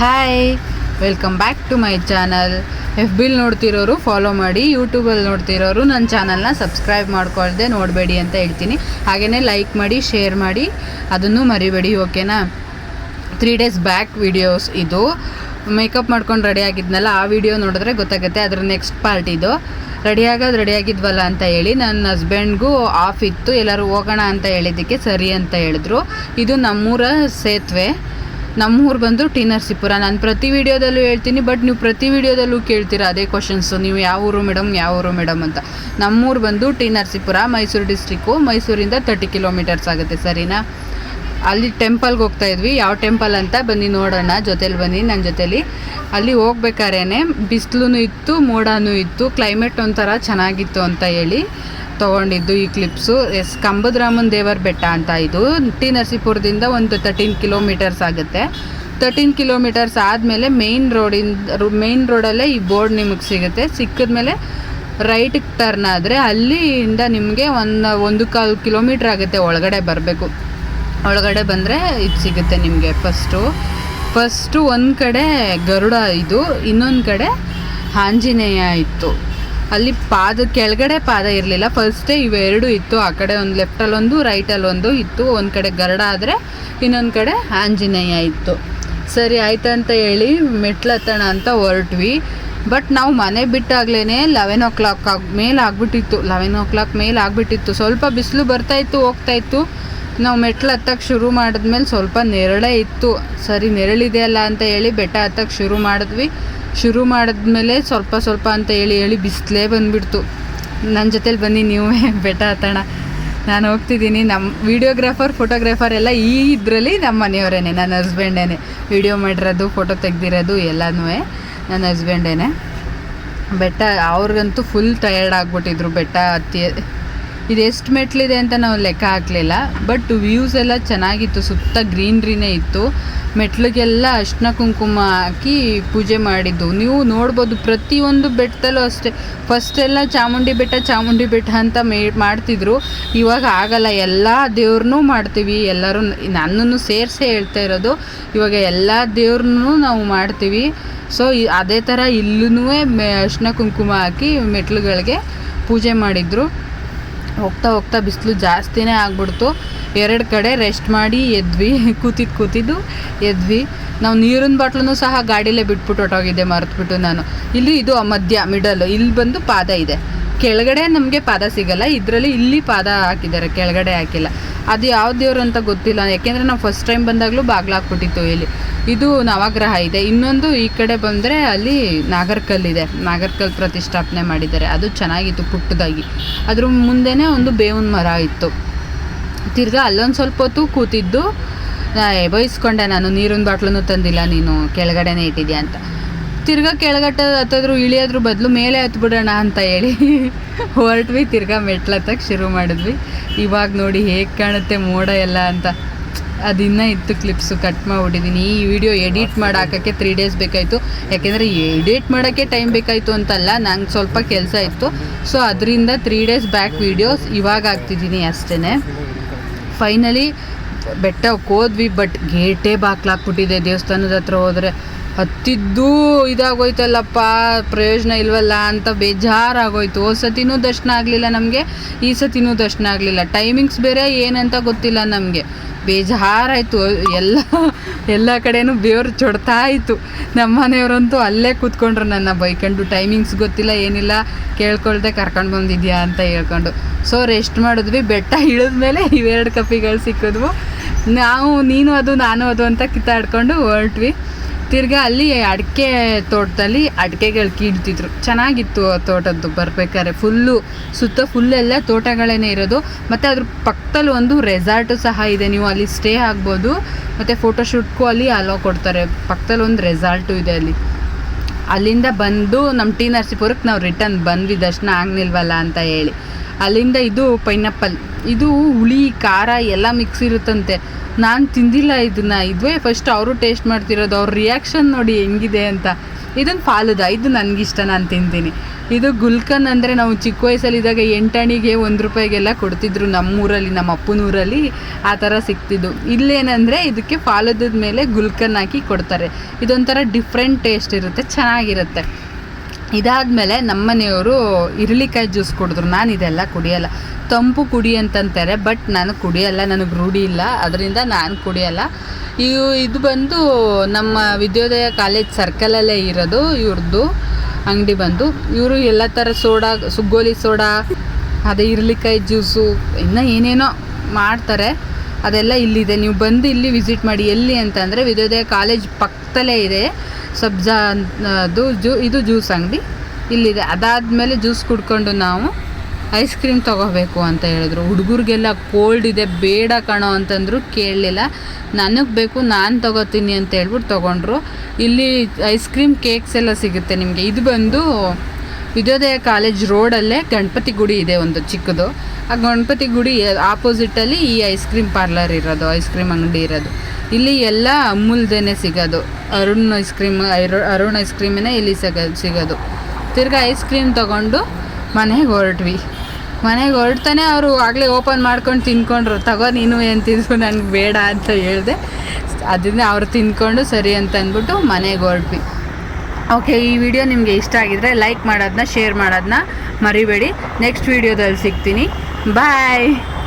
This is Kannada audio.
Hi welcome back to my channel F bill ನೋಡ್ತಿರೋರು ಫಾಲೋ ಮಾಡಿ. ಯೂಟ್ಯೂಬಲ್ಲಿ ನೋಡ್ತಿರೋರು ನನ್ನ ಚಾನಲ್ನ ಸಬ್ಸ್ಕ್ರೈಬ್ ಮಾಡ್ಕೊಳ್ದೆ, ನೋಡಬೇಡಿ ಅಂತ ಹೇಳ್ತೀನಿ. ಹಾಗೆಯೇ ಲೈಕ್ ಮಾಡಿ ಶೇರ್ ಮಾಡಿ, ಅದನ್ನು ಮರಿಬೇಡಿ ಓಕೆನಾ ತ್ರೀ ಡೇಸ್ ಬ್ಯಾಕ್ ವಿಡಿಯೋಸ್ ಇದು. ಮೇಕಪ್ ಮಾಡ್ಕೊಂಡು ರೆಡಿ ಆಗಿದ್ನಲ್ಲ, ಆ ವಿಡಿಯೋ ನೋಡಿದ್ರೆ ಗೊತ್ತಾಗುತ್ತೆ, ಅದ್ರ ನೆಕ್ಸ್ಟ್ ಪಾರ್ಟ್ ಇದು. ರೆಡಿ ಆಗೋದು ರೆಡಿ ಆಗಿದ್ವಲ್ಲ ಅಂತ ಹೇಳಿ ನನ್ನ ಹಸ್ಬೆಂಡ್ಗೂ ಆಫ್ ಇತ್ತು. ಎಲ್ಲರೂ ಹೋಗೋಣ ಅಂತ ಹೇಳಿದ್ದಕ್ಕೆ ಸರಿ ಅಂತ ಹೇಳಿದ್ರು. ಇದು ನಮ್ಮೂರ ಸೇತುವೆ. ನಮ್ಮೂರು ಬಂದು ಟಿ ನರಸೀಪುರ. ನಾನು ಪ್ರತಿ ವಿಡಿಯೋದಲ್ಲೂ ಹೇಳ್ತೀನಿ, ಬಟ್ ನೀವು ಪ್ರತಿ ವಿಡಿಯೋದಲ್ಲೂ ಕೇಳ್ತೀರಾ ಅದೇ ಕ್ವಶನ್ಸು ನೀವು ಯಾವ ಊರು ಮೇಡಮ್ ಯಾವ ಊರು ಮೇಡಮ್ ಅಂತ. ನಮ್ಮೂರು ಬಂದು ಟಿ ನರಸೀಪುರ, ಮೈಸೂರು ಡಿಸ್ಟಿಕ್ಕು ಮೈಸೂರಿಂದ ತರ್ಟಿ ಕಿಲೋಮೀಟರ್ಸ್ ಆಗುತ್ತೆ, ಸರಿನಾ? ಅಲ್ಲಿ ಟೆಂಪಲ್ಗೆ ಹೋಗ್ತಾ ಇದ್ವಿ. ಯಾವ ಟೆಂಪಲ್ ಅಂತ ಬನ್ನಿ ನೋಡೋಣ. ಜೊತೇಲಿ ಬನ್ನಿ ನನ್ನ ಜೊತೇಲಿ. ಅಲ್ಲಿ ಹೋಗ್ಬೇಕಾರೇ ಬಿಸಿಲು ಇತ್ತು, ಮೋಡನೂ ಇತ್ತು ಕ್ಲೈಮೇಟ್ ಒಂಥರ ಚೆನ್ನಾಗಿತ್ತು ಅಂತ ಹೇಳಿ ತೊಗೊಂಡಿದ್ದು ಈ ಕ್ಲಿಪ್ಸು ಎಸ್, ಕಂಬದ್ರಾಮನ್ ದೇವರ ಬೆಟ್ಟ ಅಂತ ಇದು. ಟಿ ನರಸೀಪುರದಿಂದ ಒಂದು ತರ್ಟೀನ್ ಕಿಲೋಮೀಟರ್ಸ್ ಆಗುತ್ತೆ. ತರ್ಟೀನ್ ಕಿಲೋಮೀಟರ್ಸ್ ಆದಮೇಲೆ ಮೇಯ್ನ್ ರೋಡಿಂದ ಮೇಯ್ನ್ ರೋಡಲ್ಲೇ ಈ ಬೋರ್ಡ್ ನಿಮಗೆ ಸಿಗುತ್ತೆ. ಸಿಕ್ಕಿದ್ಮೇಲೆ ರೈಟಿಗೆ ಟರ್ನ್ ಆದರೆ ಅಲ್ಲಿಂದ ನಿಮಗೆ ಒಂದು ಒಂದು ಕಾಲು ಕಿಲೋಮೀಟ್ರ್ ಆಗುತ್ತೆ ಒಳಗಡೆ ಬರಬೇಕು. ಒಳಗಡೆ ಬಂದರೆ ಇದು ಸಿಗುತ್ತೆ ನಿಮಗೆ ಫಸ್ಟು. ಫಸ್ಟು ಒಂದು ಕಡೆ ಗರುಡ ಇದು, ಇನ್ನೊಂದು ಕಡೆ ಆಂಜನೇಯ ಇತ್ತು. ಅಲ್ಲಿ ಪಾದ, ಕೆಳಗಡೆ ಪಾದ ಇರಲಿಲ್ಲ. ಫಸ್ಟೇ ಇವೆರಡು ಇತ್ತು. ಆ ಕಡೆ ಒಂದು ಲೆಫ್ಟಲ್ಲಿ ಒಂದು ರೈಟಲ್ಲಿ ಒಂದು ಇತ್ತು. ಒಂದು ಕಡೆ ಗರುಡ ಆದರೆ ಇನ್ನೊಂದು ಕಡೆ ಆಂಜನೇಯ ಇತ್ತು. ಸರಿ, ಆಯ್ತು ಅಂತ ಹೇಳಿ ಮೆಟ್ಲತ್ತಣ ಅಂತ ಹೊರಟ್ವಿ. ಬಟ್ ನಾವು ಮನೆ ಬಿಟ್ಟಾಗ್ಲೇ ಲೆವೆನ್ ಓ ಕ್ಲಾಕ್ ಆಗ ಮೇಲೆ ಆಗ್ಬಿಟ್ಟಿತ್ತು. ಲೆವೆನ್ ಓ ಕ್ಲಾಕ್ ಮೇಲೆ ಆಗ್ಬಿಟ್ಟಿತ್ತು. ಸ್ವಲ್ಪ ಬಿಸಿಲು ಬರ್ತಾಯಿತ್ತು ಹೋಗ್ತಾಯಿತ್ತು ನಾವು ಮೆಟ್ಲು ಹತ್ತಕ್ಕೆ ಶುರು ಮಾಡಿದ್ಮೇಲೆ ಸ್ವಲ್ಪ ನೆರಳೇ ಇತ್ತು. ಸರಿ ನೆರಳಿದೆಯಲ್ಲ ಅಂತ ಹೇಳಿ ಬೆಟ್ಟ ಹತ್ತಕ್ಕೆ ಶುರು ಮಾಡಿದ್ವಿ. ಶುರು ಮಾಡಿದ್ಮೇಲೆ ಸ್ವಲ್ಪ ಸ್ವಲ್ಪ ಅಂತ ಹೇಳಿ ಹೇಳಿ ಬಿಸಿಲೇ ಬಂದುಬಿಡ್ತು. ನನ್ನ ಜೊತೇಲಿ ಬನ್ನಿ, ನೀವೇ ಬೆಟ್ಟ ಹತ್ತೋಣ. ನಾನು ಹೋಗ್ತಿದ್ದೀನಿ. ನಮ್ಮ ವೀಡಿಯೋಗ್ರಾಫರ್, ಫೋಟೋಗ್ರಾಫರ್ ಎಲ್ಲ ಈ ಇದರಲ್ಲಿ ನಮ್ಮ ಮನೆಯವರೇನೆ ನನ್ನ ಹಸ್ಬೆಂಡೇನೆ. ವಿಡಿಯೋ ಮಾಡಿರೋದು, ಫೋಟೋ ತೆಗ್ದಿರೋದು ಎಲ್ಲನೂ ನನ್ನ ಹಸ್ಬೆಂಡೇನೆ. ಬೆಟ್ಟ, ಅವ್ರಿಗಂತೂ ಫುಲ್ ಟಯರ್ಡ್ ಆಗಿಬಿಟ್ಟಿದ್ರು ಬೆಟ್ಟ ಹತ್ತಿ ಇದು ಎಷ್ಟು ಮೆಟ್ಲಿದೆ ಅಂತ ನಾವು ಲೆಕ್ಕ ಹಾಕಲಿಲ್ಲ ಬಟ್ ವ್ಯೂಸ್ ಎಲ್ಲ ಚೆನ್ನಾಗಿತ್ತು, ಸುತ್ತ ಗ್ರೀನ್ರಿನೇ ಇತ್ತು. ಮೆಟ್ಲಿಗೆಲ್ಲ ಅರ್ಶಿನ ಕುಂಕುಮ ಹಾಕಿ ಪೂಜೆ ಮಾಡಿದ್ದು. ನೀವು ನೋಡ್ಬೋದು, ಪ್ರತಿಯೊಂದು ಬೆಟ್ಟದಲ್ಲೂ ಅಷ್ಟೇ. ಫಸ್ಟ್ ಎಲ್ಲ ಚಾಮುಂಡಿ ಬೆಟ್ಟ ಚಾಮುಂಡಿ ಬೆಟ್ಟ ಅಂತ ಮೇ, ಮಾಡ್ತಿದ್ರು. ಇವಾಗ ಆಗಲ್ಲ, ಎಲ್ಲ ದೇವ್ರನ್ನೂ ಮಾಡ್ತೀವಿ. ಎಲ್ಲರೂ ನನ್ನನ್ನು ಸೇರಿಸೇ ಹೇಳ್ತಾ ಇರೋದು. ಇವಾಗ ಎಲ್ಲ ದೇವ್ರನ್ನೂ ನಾವು ಮಾಡ್ತೀವಿ. ಸೊ ಅದೇ ಥರ ಇಲ್ಲೂ ಮೆ, ಅರ್ಶಿನ ಕುಂಕುಮ ಹಾಕಿ ಮೆಟ್ಲುಗಳಿಗೆ ಪೂಜೆ ಮಾಡಿದರು. ಹೋಗ್ತಾ ಹೋಗ್ತಾ ಬಿಸಿಲು ಜಾಸ್ತಿನೇ ಆಗ್ಬಿಡ್ತು. ಎರಡು ಕಡೆ ರೆಸ್ಟ್ ಮಾಡಿ ಎದ್ವಿ ಕೂತಿದ್ದು ಕೂತಿದ್ದು ಎದ್ವಿ. ನಾವು ನೀರಿನ ಬಾಟ್ಲೂ ಸಹ ಗಾಡಿಲೇ ಬಿಟ್ಬಿಟ್ಟು ಹೊಟ್ಟೋಗಿದ್ದೆ ಮರೆತುಬಿಟ್ಟು ನಾನು. ಇಲ್ಲಿ ಇದು ಮಧ್ಯ ಮಿಡಲ್ ಇಲ್ಲಿ ಬಂದು ಪಾದ ಇದೆ. ಕೆಳಗಡೆ ನಮಗೆ ಪಾದ ಸಿಗಲ್ಲ, ಇದರಲ್ಲಿ ಇಲ್ಲಿ ಪಾದ ಹಾಕಿದ್ದಾರೆ, ಕೆಳಗಡೆ ಹಾಕಿಲ್ಲ. ಅದು ಯಾವ ದೇವರು ಅಂತ ಗೊತ್ತಿಲ್ಲ. ಯಾಕೆಂದರೆ ನಾವು ಫಸ್ಟ್ ಟೈಮ್ ಬಂದಾಗಲೂ ಬಾಗ್ಲ ಹಾಕ್ಬಿಟ್ಟಿತ್ತು ಇಲ್ಲಿ. ಇದು ನವಗ್ರಹ ಇದೆ. ಇನ್ನೊಂದು ಈ ಕಡೆ ಬಂದರೆ ಅಲ್ಲಿ ನಾಗರ್ಕಲ್ ಇದೆ. ನಾಗರ್ಕಲ್ ಪ್ರತಿಷ್ಠಾಪನೆ ಮಾಡಿದ್ದಾರೆ. ಅದು ಚೆನ್ನಾಗಿತ್ತು ಪುಟ್ಟದಾಗಿ. ಅದ್ರ ಮುಂದೆನೇ ಒಂದು ಬೇವಿನ ಮರ ಇತ್ತು. ತಿರ್ಗಾ ಅಲ್ಲೊಂದು ಸ್ವಲ್ಪ ಹೊತ್ತು ಕೂತಿದ್ದು ನಾ ಬಯಸ್ಕೊಂಡೆ ನಾನು ನೀರಿನ ಬಾಟ್ಲನ್ನು ತಂದಿಲ್ಲ ನೀನು, ಕೆಳಗಡೆನೇ ಇಟ್ಟಿದ್ಯಾ ಅಂತ. ತಿರ್ಗಾ ಕೆಳಗಟ್ಟ ಹತ್ತದ್ರು ಇಳಿಯೋದ್ರ ಬದಲು ಮೇಲೆ ಹತ್ಬಿಡೋಣ ಅಂತ ಹೇಳಿ ಹೊರಟ್ವಿ ತಿರ್ಗಾ ಮೆಟ್ಲು ಹತ್ತಕ್ಕೆ ಶುರು ಮಾಡಿದ್ವಿ. ಇವಾಗ ನೋಡಿ ಹೇಗೆ ಕಾಣುತ್ತೆ ಮೋಡ ಎಲ್ಲ ಅಂತ. ಅದಿನ್ನ ಇತ್ತು ಕ್ಲಿಪ್ಸು ಕಟ್ ಮಾಡಿಬಿಟ್ಟಿದ್ದೀನಿ ಈ ವಿಡಿಯೋ ಎಡಿಟ್ ಮಾಡಿ ಹಾಕೋಕ್ಕೆ ತ್ರೀ ಡೇಸ್ ಬೇಕಾಯಿತು. ಯಾಕೆಂದರೆ ಎಡಿಟ್ ಮಾಡೋಕ್ಕೆ ಟೈಮ್ ಬೇಕಾಯಿತು ಅಂತಲ್ಲ ನಂಗೆ ಸ್ವಲ್ಪ ಕೆಲಸ ಇತ್ತು. ಸೊ ಅದರಿಂದ ತ್ರೀ ಡೇಸ್ ಬ್ಯಾಕ್ ವೀಡಿಯೋಸ್ ಇವಾಗ ಹಾಕ್ತಿದ್ದೀನಿ ಅಷ್ಟೇ ಫೈನಲಿ ಬೆಟ್ಟಕ್ಕೆ ಹೋದ್ವಿ ಬಟ್ ಗೇಟೇ ಬಾಕ್ಲಾಕ್ಬಿಟ್ಟಿದೆ ದೇವಸ್ಥಾನದ ಹತ್ರ ಹೋದರೆ ಹತ್ತಿದ್ದು ಇದಾಗೋಯ್ತಲ್ಲಪ್ಪ, ಪ್ರಯೋಜನ ಇಲ್ವಲ್ಲ ಅಂತ ಬೇಜಾರಾಗೋಯ್ತು. ಹೋದ ಸತಿನೂ ದರ್ಶನ ಆಗಲಿಲ್ಲ ನಮಗೆ, ಈ ಸತಿನೂ ದರ್ಶನ ಆಗಲಿಲ್ಲ. ಟೈಮಿಂಗ್ಸ್ ಬೇರೆ, ಏನಂತ ಗೊತ್ತಿಲ್ಲ ನಮಗೆ. ಬೇಜಾರಾಯಿತು. ಎಲ್ಲ ಎಲ್ಲ ಕಡೆನೂ ಬೇವ್ರು ಚೊಡ್ತಾ ಇತ್ತು. ನಮ್ಮ ಮನೆಯವರಂತೂ ಅಲ್ಲೇ ಕೂತ್ಕೊಂಡ್ರು ನನ್ನ ಬೈಕಂಡು. ಟೈಮಿಂಗ್ಸ್ ಗೊತ್ತಿಲ್ಲ, ಏನಿಲ್ಲ, ಕೇಳ್ಕೊಳ್ದೆ ಕರ್ಕೊಂಡು ಬಂದಿದ್ಯಾ ಅಂತ ಹೇಳ್ಕೊಂಡು. ಸೊ ರೆಸ್ಟ್ ಮಾಡಿದ್ವಿ. ಬೆಟ್ಟ ಇಳಿದ್ಮೇಲೆ ಇವೆರಡು ಕಪ್ಪಿಗಳು ಸಿಕ್ಕಿದ್ವು. ನಾವು, ನೀನು ಅದು, ನಾನು ಅದು ಅಂತ ಕಿತ್ತಾಡ್ಕೊಂಡು ಹೊರಟ್ವಿ. ತಿರ್ಗಾ ಅಲ್ಲಿ ಅಡಿಕೆ ತೋಟದಲ್ಲಿ ಅಡಿಕೆಗಳು ಕೀಳ್ತಿದ್ರು. ಚೆನ್ನಾಗಿತ್ತು ಆ ತೋಟದ್ದು ಬರ್ಬೇಕಾದ್ರೆ. ಫುಲ್ಲು ಸುತ್ತ ಫುಲ್ಲೆಲ್ಲ ತೋಟಗಳೇ ಇರೋದು. ಮತ್ತು ಅದ್ರ ಪಕ್ಕದಲ್ಲಿ ಒಂದು ರೆಸಾರ್ಟು ಸಹ ಇದೆ. ನೀವು ಅಲ್ಲಿ ಸ್ಟೇ ಆಗ್ಬೋದು. ಮತ್ತು ಫೋಟೋಶೂಟ್ಗೂ ಅಲ್ಲಿ ಅಲೋ ಕೊಡ್ತಾರೆ. ಪಕ್ಕದಲ್ಲಿ ಒಂದು ರೆಸಾರ್ಟು ಇದೆ ಅಲ್ಲಿ. ಅಲ್ಲಿಂದ ಬಂದು ನಮ್ಮ ಟಿ ನರ್ಸಿಪುರಕ್ಕೆ ನಾವು ರಿಟರ್ನ್ ಬಂದ್ವಿ. ದರ್ಶನ ಆಗ್ನಿಲ್ವಲ್ಲ ಅಂತ ಹೇಳಿ. ಅಲ್ಲಿಂದ ಇದು ಪೈನಾಪಲ್ ಇದು ಹುಳಿ, ಖಾರ ಎಲ್ಲ ಮಿಕ್ಸ್ ಇರುತ್ತಂತೆ. ನಾನು ತಿಂದಿಲ್ಲ ಇದನ್ನ, ಇದುವೇ ಫಸ್ಟ್ ಅವರು ಟೇಸ್ಟ್ ಮಾಡ್ತಿರೋದು, ಅವ್ರ ರಿಯಾಕ್ಷನ್ ನೋಡಿ ಹೆಂಗಿದೆ ಅಂತ. ಇದನ್ನು ಫಾಲುದ ಇದು ನನಗಿಷ್ಟ, ನಾನು ತಿಂತೀನಿ. ಇದು ಗುಲ್ಕನ್ ಅಂದರೆ ನಾವು ಚಿಕ್ಕ ವಯಸ್ಸಲ್ಲಿದ್ದಾಗ ಎಂಟಣಿಗೆ ಒಂದು ರೂಪಾಯಿಗೆಲ್ಲ ಕೊಡ್ತಿದ್ರು ನಮ್ಮೂರಲ್ಲಿ ನಮ್ಮ ಅಪ್ಪನೂರಲ್ಲಿ ಆ ಥರ ಸಿಕ್ತಿದ್ದು. ಇಲ್ಲೇನಂದರೆ ಇದಕ್ಕೆ ಫಾಲುದದ ಮೇಲೆ ಗುಲ್ಕನ್ ಹಾಕಿ ಕೊಡ್ತಾರೆ. ಇದೊಂಥರ ಡಿಫ್ರೆಂಟ್ ಟೇಸ್ಟ್ ಇರುತ್ತೆ, ಚೆನ್ನಾಗಿರುತ್ತೆ. ಇದಾದಮೇಲೆ ನಮ್ಮನೆಯವರು ಇರಳಿಕಾಯಿ ಜ್ಯೂಸ್ ಕುಡಿದ್ರು. ನಾನು ಇದೆಲ್ಲ ಕುಡಿಯಲ್ಲ. ತಂಪು ಕುಡಿ ಅಂತಂತಾರೆ, ಬಟ್ ನಾನು ಕುಡಿಯಲ್ಲ. ನನಗೆ ರೂಢಿ ಇಲ್ಲ. ಅದರಿಂದ ನಾನು ಕುಡಿಯಲ್ಲ. ಇವು, ಇದು ಬಂದು ನಮ್ಮ ವಿದ್ಯೋದಯ ಕಾಲೇಜ್ ಸರ್ಕಲಲ್ಲೇ ಇರೋದು ಇವ್ರದ್ದು ಅಂಗಡಿ ಬಂದು. ಇವರು ಎಲ್ಲ ಥರ ಸೋಡಾ, ಸುಗ್ಗೋಲಿ ಸೋಡಾ, ಅದೇ ಇರ್ಲಿಕಾಯಿ ಜ್ಯೂಸು, ಇನ್ನೂ ಏನೇನೋ ಮಾಡ್ತಾರೆ. ಅದೆಲ್ಲ ಇಲ್ಲಿದೆ. ನೀವು ಬಂದು ಇಲ್ಲಿ ವಿಸಿಟ್ ಮಾಡಿ ಎಲ್ಲಿ ಅಂತಂದರೆ ವಿದ್ಯೋದಯ ಕಾಲೇಜ್ ಪಕ್ಕದಲ್ಲೇ ಇದೆ. ಸಬ್ಜಾ, ಅದು ಜೂ, ಇದು ಜ್ಯೂಸ್ ಅಂಗಡಿ. ಇಲ್ಲಿದೆ. ಅದಾದಮೇಲೆ ಜ್ಯೂಸ್ ಕುಡ್ಕೊಂಡು ನಾವು ಐಸ್ ಕ್ರೀಮ್ ತೊಗೋಬೇಕು ಅಂತ ಹೇಳಿದ್ರು. ಹುಡುಗರಿಗೆಲ್ಲ ಕೋಲ್ಡ್ ಇದೆ, ಬೇಡ ಕಣೋ ಅಂತಂದ್ರು ಕೇಳಲಿಲ್ಲ. ನನಗೆ ಬೇಕು, ನಾನು ತೊಗೋತೀನಿ ಅಂತ ಹೇಳ್ಬಿಟ್ಟು ತೊಗೊಂಡ್ರು. ಇಲ್ಲಿ ಐಸ್ ಕ್ರೀಮ್ ಕೇಕ್ಸ್ ಎಲ್ಲ ಸಿಗುತ್ತೆ ನಿಮಗೆ. ಇದು ಬಂದು ವಿದ್ಯೋದಯ ಕಾಲೇಜ್ ರೋಡಲ್ಲೇ ಗಣಪತಿ ಗುಡಿ ಇದೆ ಒಂದು ಚಿಕ್ಕದು. ಆ ಗಣಪತಿ ಗುಡಿ ಆಪೋಸಿಟಲ್ಲಿ ಈ ಐಸ್ ಕ್ರೀಮ್ ಪಾರ್ಲರ್ ಇರೋದು ಐಸ್ ಕ್ರೀಮ್ ಅಂಗಡಿ ಇರೋದು. ಇಲ್ಲಿ ಎಲ್ಲ ಅಮೂಲ್ದೇನೆ ಸಿಗೋದು. Arun ice cream Arun ice ಕ್ರೀಮೇ ಇಲ್ಲಿ ಸಿಗ, ಸಿಗೋದು. ತಿರ್ಗಾ ಐಸ್ ಕ್ರೀಮ್ ತೊಗೊಂಡು ಮನೆಗೆ ಹೊರಟ್ವಿ. ಮನೆಗೆ ಹೊರಡ್ತಾನೆ ಅವರು ಆಗಲೇ ಓಪನ್ ಮಾಡ್ಕೊಂಡು ತಿನ್ಕೊಂಡ್ರು. ತಗೋ, ನೀನು ಏನು ತಿನ್ಸು ನನಗೆ ಬೇಡ ಅಂತ ಹೇಳಿದೆ. ಅದರಿಂದ ಅವ್ರು ತಿನ್ಕೊಂಡು ಸರಿ ಅಂತ ಅಂದ್ಬಿಟ್ಟು ಮನೆಗೆ ಹೊರಟ್ವಿ. ಓಕೆ, ಈ ವಿಡಿಯೋ ನಿಮಗೆ ಇಷ್ಟ ಆಗಿದ್ರೆ ಲೈಕ್ ಮಾಡೋದನ್ನ ಶೇರ್ ಮಾಡೋದನ್ನ ಮರಿಬೇಡಿ. ನೆಕ್ಸ್ಟ್ ವಿಡಿಯೋದಲ್ಲಿ ಸಿಗ್ತೀನಿ. Bye!